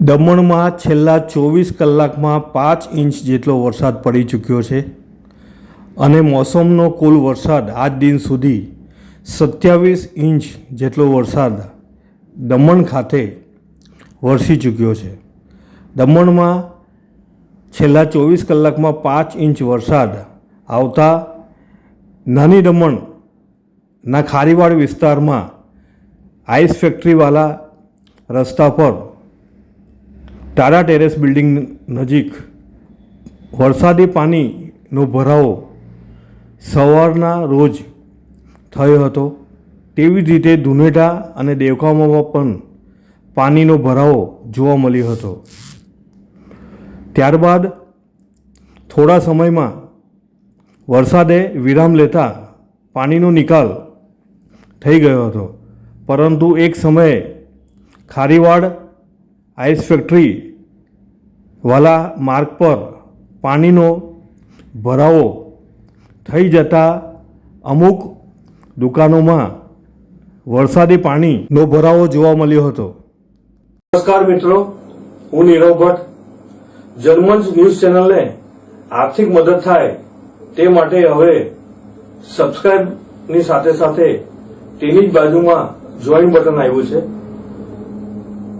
દમણમાં છેલ્લા ચોવીસ કલાકમાં પાંચ ઇંચ જેટલો વરસાદ પડી ચૂક્યો છે અને મોસમનો કુલ વરસાદ આજ દિન સુધી સત્યાવીસ ઇંચ જેટલો વરસાદ દમણ ખાતે વરસી ચૂક્યો છે. દમણમાં છેલ્લા ચોવીસ કલાકમાં પાંચ ઇંચ વરસાદ આવતા નાની દમણના ખારીવાડ વિસ્તારમાં આઈસ ફેક્ટરીવાળા રસ્તા પર ટાટા ટેરેસ બિલ્ડિંગ નજીક વરસાદી પાણીનો ભરાવો સવારના રોજ થયો હતો. તેવી જ રીતે ધુનેટા અને દેવકામાં પણ પાણીનો ભરાવો જોવા મળ્યો હતો. ત્યારબાદ થોડા સમયમાં વરસાદે વિરામ લેતા પાણીનો નિકાલ થઈ ગયો હતો. પરંતુ એક સમયે ખારીવાડ આઈસ ફેક્ટરી વાલા માર્ગ પર પાણીનો ભરાવો થઈ જતા અમુક દુકાનોમાં વરસાદી પાણીનો ભરાવો જોવા મળ્યો હતો. નમસ્કાર મિત્રો, હું નીરવ ભટ્ટ. જર્મન્સ ન્યૂઝ ચેનલને આર્થિક મદદ થાય તે માટે હવે સબસ્ક્રાઇબની સાથે સાથે તેની જ બાજુમાં જોઈન બટન આવ્યું છે.